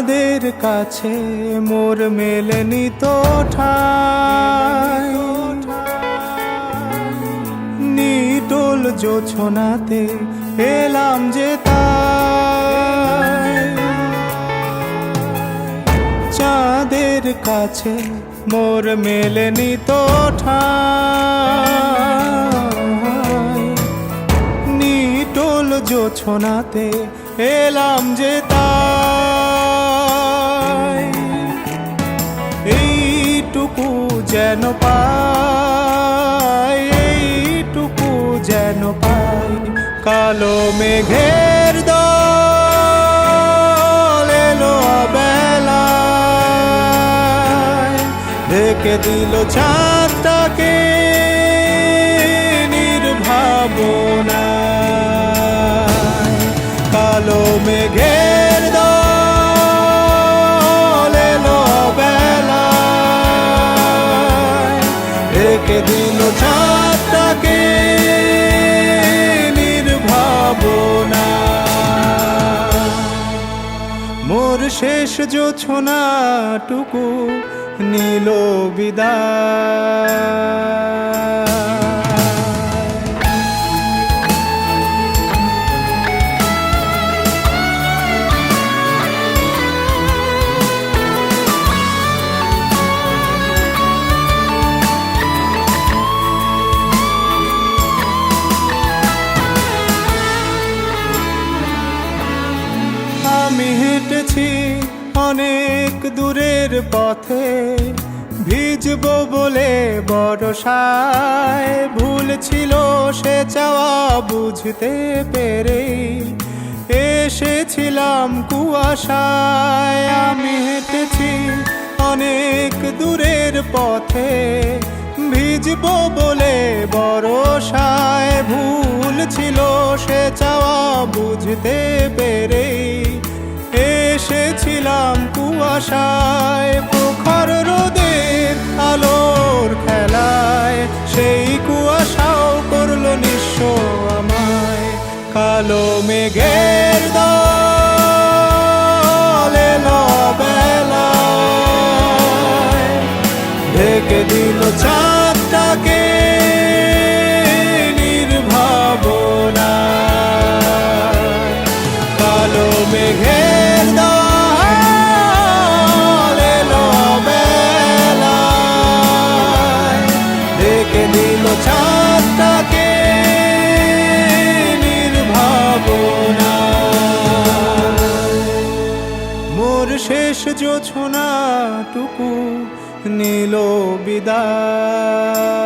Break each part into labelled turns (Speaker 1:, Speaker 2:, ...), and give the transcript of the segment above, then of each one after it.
Speaker 1: চাঁদের কাছে মোর মেলেনি তো ঠাই। নিটোল জোছনাতে এলাম যে চাঁদের কাছে মোর মেলেনি তো ঠাই। নিটোল জোছনাতে এলাম যে তাই। যেন পাই এইটুকু যেন পাই। কালো মেঘের দল বেলায় ঢেকে দিল চাঁদটাকে নির্ভাবনায়। কালো মেঘের ঢেকে দিল চাঁদটাকে নির্ভাবনা। মোর শেষ জোছনাটুকু নীল বিদায় আমি হেঁটেছি অনেক দূরের পথে। ভিজব বলে বরসায় ভুল ছিল সে চাওয়া বুঝতে পেরে এসেছিলাম কুয়াশায়, আমি হেঁটেছি অনেক দূরের পথে। ভিজব বলে বরসায় ভুল ছিল সে চাওয়া বুঝতে পেরেই। কুয়াশায়, প্রখর রোদের আলোর খেলায়, সেই কুয়াশাও করল নিঃস্ব আমায়। কালো মেঘের দলে ঢেকে দিল চাঁদটাকে শেষ জোছনাটুকু নীল বিদায়।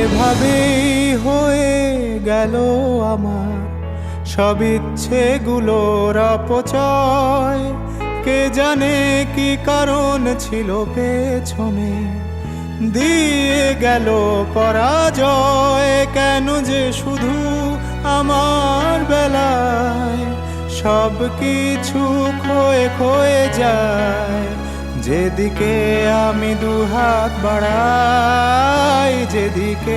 Speaker 1: এভাবেই হয়ে গেল আমার সব ইচ্ছেগুলোর অপচয়। কে জানে কি কারণ ছিল পেছনে? দিয়ে গেল পরাজয়, কেন যে শুধু আমার বেলায়? সব কিছু ক্ষয়ে ক্ষয়ে যায়, যেদিকে আমি দুহাত বাড়াই, যেদিকে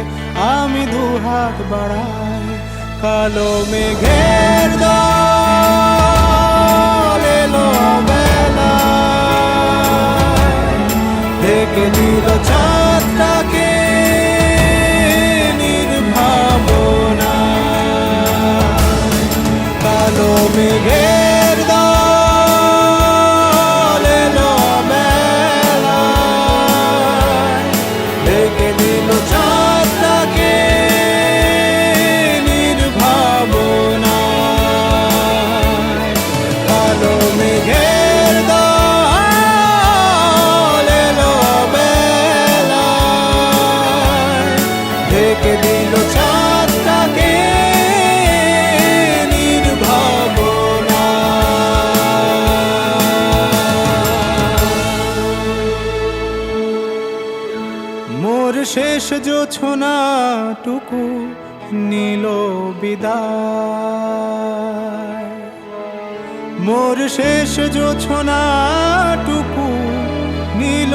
Speaker 1: আমি দুহাত বাড়াই, কালো মেঘের দিল চাঁদটাকে নির্ভাবনায় মোর শেষ জোছনাটুকু নীল বিদায়। মোর শেষ জোছনাটুকু নীল